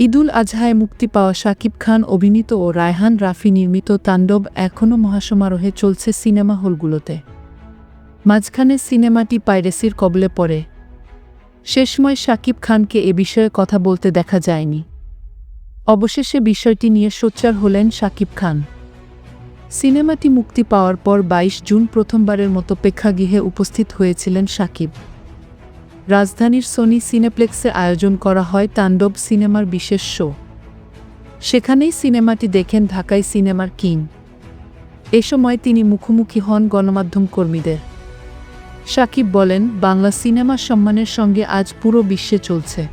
ঈদুল আজহায় মুক্তি পাওয়া শাকিব খান, অভিনীত ও রায়হান রাফি নির্মিত তাণ্ডব এখনও মহাসমারোহে চলছে সিনেমা হলগুলোতে। মাঝখানে সিনেমাটি পাইরেসির কবলে পড়ে। শেষময় শাকিব খানকে এ বিষয়ে কথা বলতে দেখা যায়নি। অবশেষে বিষয়টি নিয়ে সোচ্চার হলেন শাকিব খান। সিনেমাটি মুক্তি পাওয়ার পর ২২ জুন প্রথমবারের মতো প্রেক্ষাগৃহে উপস্থিত হয়েছিলেন শাকিব। রাজধানীর সোনি সিনেপ্লেক্সে আয়োজন করা হয় তাণ্ডব সিনেমার বিশেষ শো। সেখানেই সিনেমাটি দেখেন ঢাকাই সিনেমার কিং। এ সময় তিনি মুখোমুখি হন গণমাধ্যম কর্মীদের। সাকিব বলেন, বাংলা সিনেমার সম্মানের সঙ্গে আজ পুরো বিশ্বে চলছে।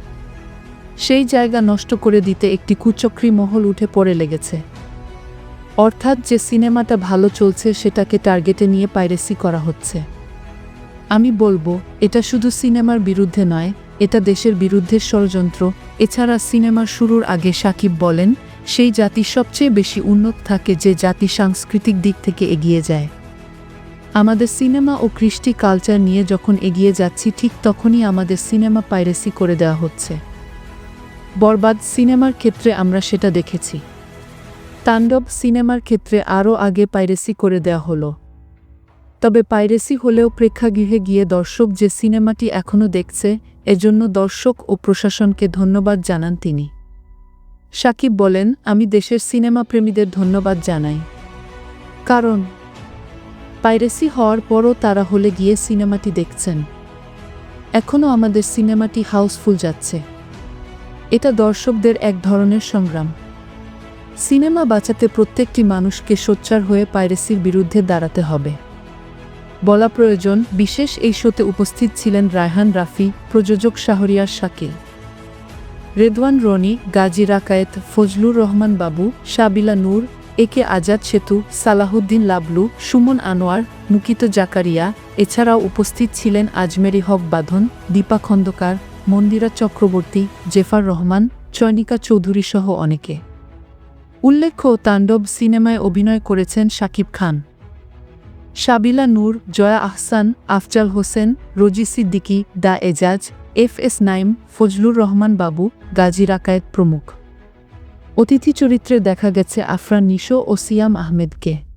সেই জায়গা নষ্ট করে দিতে একটি কুচক্রী মহল উঠে পড়ে লেগেছে। অর্থাৎ যে সিনেমাটা ভালো চলছে সেটাকে টার্গেটে নিয়ে পাইরেসি করা হচ্ছে। আমি বলব, এটা শুধু সিনেমার বিরুদ্ধে নয়, এটা দেশের বিরুদ্ধে ষড়যন্ত্র। এছাড়া সিনেমার শুরুর আগে সাকিব বলেন, সেই জাতি সবচেয়ে বেশি উন্নত থাকে যে জাতি সাংস্কৃতিক দিক থেকে এগিয়ে যায়। আমাদের সিনেমা ও কৃষ্টি কালচার নিয়ে যখন এগিয়ে যাচ্ছি, ঠিক তখনই আমাদের সিনেমা পাইরেসি করে দেওয়া হচ্ছে। বরবাদ সিনেমার ক্ষেত্রে আমরা সেটা দেখেছি। তাণ্ডব সিনেমার ক্ষেত্রে আরও আগে পাইরেসি করে দেওয়া হলো। তবে পাইরেসি হলেও প্রেক্ষাগৃহে গিয়ে দর্শক যে সিনেমাটি এখনও দেখছে, এজন্য দর্শক ও প্রশাসনকে ধন্যবাদ জানান তিনি। সাকিব বলেন, আমি দেশের সিনেমা প্রেমীদের ধন্যবাদ জানাই। কারণ, পাইরেসি হওয়ার পরও তারা হলে গিয়ে সিনেমাটি দেখছেন। এখনও আমাদের সিনেমাটি হাউসফুল যাচ্ছে। এটা দর্শকদের এক ধরনের সংগ্রাম। সিনেমা বাঁচাতে প্রত্যেকটি মানুষকে সোচ্চার হয়ে পাইরেসির বিরুদ্ধে দাঁড়াতে হবে। বলা প্রয়োজন, বিশেষ এই শোতে উপস্থিত ছিলেন রায়হান রাফি, প্রযোজক শাহরিয়ার শাকিল। রেদওয়ান রনি, গাজী রাকায়েত, ফজলুর রহমান বাবু, সাবিলা নূর, এ কে আজাদ সেতু সালাহুদ্দিন লাবলু, সুমন আনোয়ার, মুকিত জাকারিয়া, এছাড়াও উপস্থিত ছিলেন আজমেরি হক বাঁধন, দীপা খন্দকার, মন্দিরা চক্রবর্তী, জেফার রহমান, চয়নিকা চৌধুরী সহ অনেকে। উল্লেখ্য, তাণ্ডব সিনেমায় অভিনয় করেছেন শাকিব খান। সাবিলা নূর, জয়া আহসান, আফজাল হোসেন, রোজি সিদ্দিকি, দা এজাজ এফ এস নাইম, ফজলুর রহমান বাবু, গাজী রাকায়েত প্রমুখ। অতিথি চরিত্রে দেখা গেছে আফরান নিশো ও সিয়াম আহমেদকে।